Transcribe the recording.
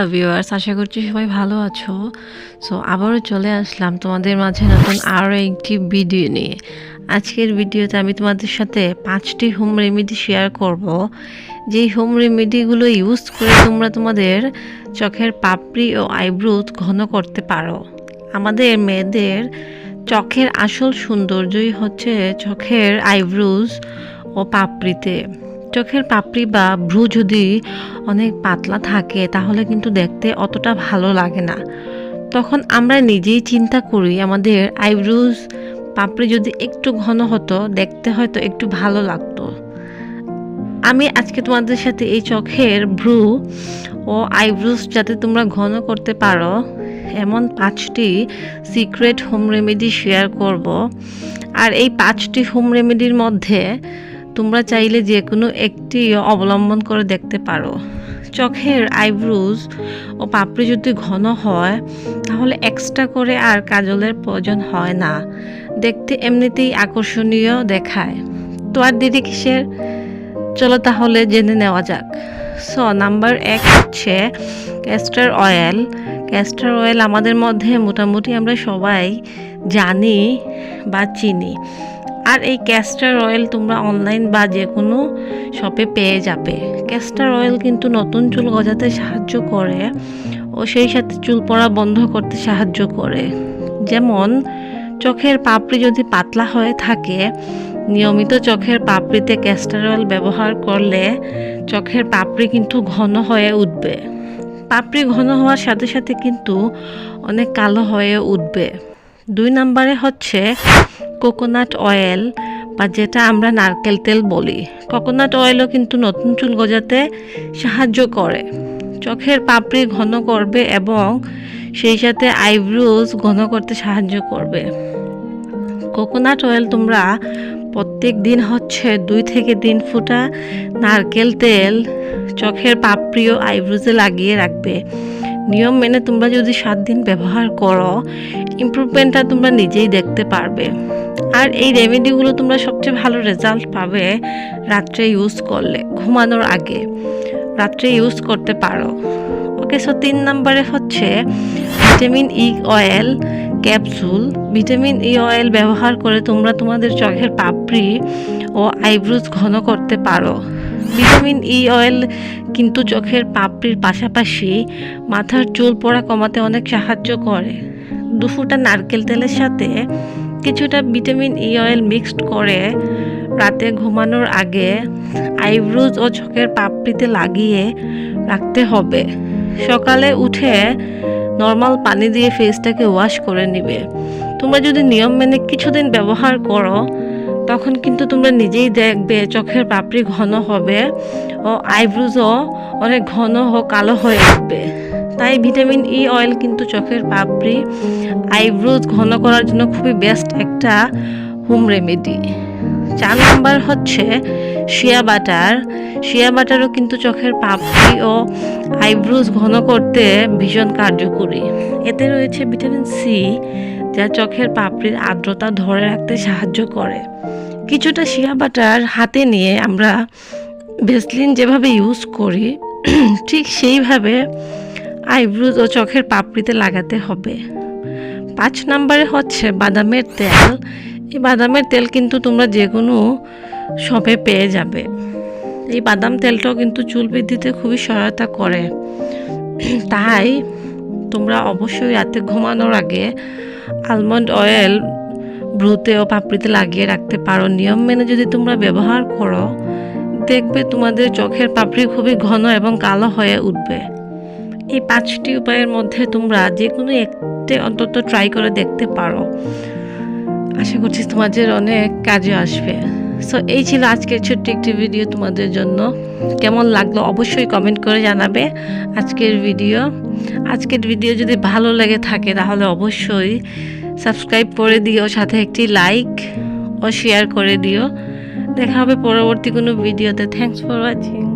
Hello viewers, আশা করছি সবাই ভালো আছো। সো আবারও চলে আসলাম তোমাদের মাঝে নতুন আরও একটি ভিডিও নিয়ে। আজকের ভিডিওতে আমি তোমাদের সাথে পাঁচটি হোম রেমেডি শেয়ার করব। যেই হোম রেমেডিগুলো ইউজ করে তোমরা তোমাদের চোখের পাপড়ি ও আইব্রোজ ঘন করতে পারো। আমাদের মেয়েদের চোখের আসল সৌন্দর্যই হচ্ছে চোখের আইব্রোজ ও পাপড়িতে। চোখের পাপড়ি বা ভ্রু যদি অনেক পাতলা থাকে, তাহলে কিন্তু দেখতে অতটা ভালো লাগে না। তখন আমরা নিজেই চিন্তা করি, আমাদের আইব্রোজ পাপড়ি যদি একটু ঘন হতো, দেখতে হয়তো একটু ভালো লাগতো। আমি আজকে তোমাদের সাথে এই চোখের ভ্রু ও আইব্রোজ যাতে তোমরা ঘন করতে পারো, এমন পাঁচটি সিক্রেট হোম রেমেডি শেয়ার করব। আর এই পাঁচটি হোম রেমেডির মধ্যে তোমরা চাইলে যে কোনো একটি অবলম্বন করে দেখতে পারো। চোখের আইব্রোজ ও পাপড়ি যদি ঘন হয়, তাহলে এক্সট্রা করে আর কাজলের প্রয়োজন হয় না। দেখতে এমনিতেই আকর্ষণীয় দেখায়। তো আর দেরি কিসের? চলো তাহলে জেনে নেওয়া যাক। সো নাম্বার এক হচ্ছে ক্যাস্টার অয়েল ক্যাস্টার অয়েল আমাদের মধ্যে মোটামুটি আমরা সবাই জানি বা চিনি। আর এই ক্যাস্টার অয়েল তোমরা অনলাইন বা যে কোনো শপে পেয়ে যাবে। ক্যাস্টার অয়েল কিন্তু নতুন চুল গজাতে সাহায্য করে ও সেই সাথে চুল পড়া বন্ধ করতে সাহায্য করে। যেমন, চোখের পাপড়ি যদি পাতলা হয়ে থাকে, নিয়মিত চোখের পাপড়িতে ক্যাস্টার অয়েল ব্যবহার করলে চোখের পাপড়ি কিন্তু ঘন হয়ে উঠবে। পাপড়ি ঘন হওয়ার সাথে সাথে কিন্তু অনেক কালো হয়ে উঠবে। দুই নম্বরে হচ্ছে কোকোনাট অয়েল বা যেটা আমরা নারকেল তেল বলি। কোকোনাট অয়েলও কিন্তু নতুন চুল গজাতে সাহায্য করে। চোখের পাপড়ি ঘন করবে এবং সেই সাথে আইব্রোজ ঘন করতে সাহায্য করবে। কোকোনাট অয়েল তোমরা প্রত্যেক দিন হচ্ছে দুই থেকে তিন ফুটা নারকেল তেল, চোখের পাপড়ি ও আইব্রোজে লাগিয়ে রাখবে। নিয়ম মেনে তোমরা যদি সাত দিন ব্যবহার করো ইমপ্রুভমেন্টটা তোমরা নিজেই দেখতে পারবে। আর এই রেমেডিগুলো তোমরা সবচেয়ে ভালো রেজাল্ট পাবে রাত্রে ইউজ করলে, ঘুমানোর আগে। রাত্রে ইউজ করতে পারো। ওকে সো তিন নম্বরে হচ্ছে vitamin E oil capsule vitamin E oil ব্যবহার করে তোমরা তোমাদের চোখের পাপড়ি ও আইব্রোজ ঘন করতে পারো। ভিটামিন ই অয়েল কিন্তু চোখের পাপড়ির পাশাপাশি মাথার চুল পড়া কমাতে অনেক সাহায্য করে। দুফুটা নারকেল তেলের সাথে কিছুটা ভিটামিন ই অয়েল মিক্সড করে রাতে ঘুমানোর আগে আইব্রোজ ও চোখের পাপড়িতে লাগিয়ে রাখতে হবে। সকালে উঠে নর্মাল পানি দিয়ে ফেসটাকে ওয়াশ করে নিবে। তোমরা যদি নিয়ম মেনে কিছুদিন ব্যবহার করো তখন কিন্তু তোমরা নিজেই দেখবে, চোখের পাপড়ি ঘন হবে, ও আইব্রোজও অনেক ঘন ও কালো হয়ে উঠবে। তাই ভিটামিন ই অয়েল কিন্তু চোখের পাপড়ি, আইব্রোজ ঘন করার জন্য খুবই বেস্ট একটা হোম রেমেডি চার নাম্বার হচ্ছে শিয়া বাটার শিয়া বাটারও কিন্তু চোখের পাপড়ি ও আইব্রোজ ঘন করতে ভীষণ কার্যকরী। এতে রয়েছে ভিটামিন সি যা চোখের পাপড়ির আর্দ্রতা ধরে রাখতে সাহায্য করে। কিছুটা শিয়া বাটার হাতে নিয়ে আমরা ভেসলিন যেভাবে ইউজ করি, ঠিক সেইভাবে আইব্রোজ ও চোখের পাপড়িতে লাগাতে হবে। পাঁচ নম্বরে হচ্ছে বাদামের তেল। এই বাদামের তেল কিন্তু তোমরা যে কোনো শপে পেয়ে যাবে। এই বাদাম তেলটাও কিন্তু চুল বৃদ্ধিতে খুবই সহায়তা করে। তাই তোমরা অবশ্যই রাতে ঘুমানোর আগে আলমন্ড অয়েল ভ্রুতে ও পাপড়িতে লাগিয়ে রাখতে পারো। নিয়ম মেনে যদি তোমরা ব্যবহার করো, দেখবে তোমাদের চোখের পাপড়ি খুবই ঘন এবং কালো হয়ে উঠবে। এই পাঁচটি উপায়ের মধ্যে তোমরা যে কোনো একটি অন্তত ট্রাই করে দেখতে পারো। আশা করছি তোমাদের অনেক কাজে আসবে। সো এই ছিল আজকের ছোট্ট একটি ভিডিও তোমাদের জন্য। কেমন লাগল অবশ্যই কমেন্ট করে জানাবে আজকের ভিডিও আজকের ভিডিও যদি ভালো লেগে থাকে, তাহলে অবশ্যই সাবস্ক্রাইব করে দিও, সাথে একটি লাইক ও শেয়ার করে দিও। দেখা হবে পরবর্তী কোনো ভিডিওতে। Thanks for watching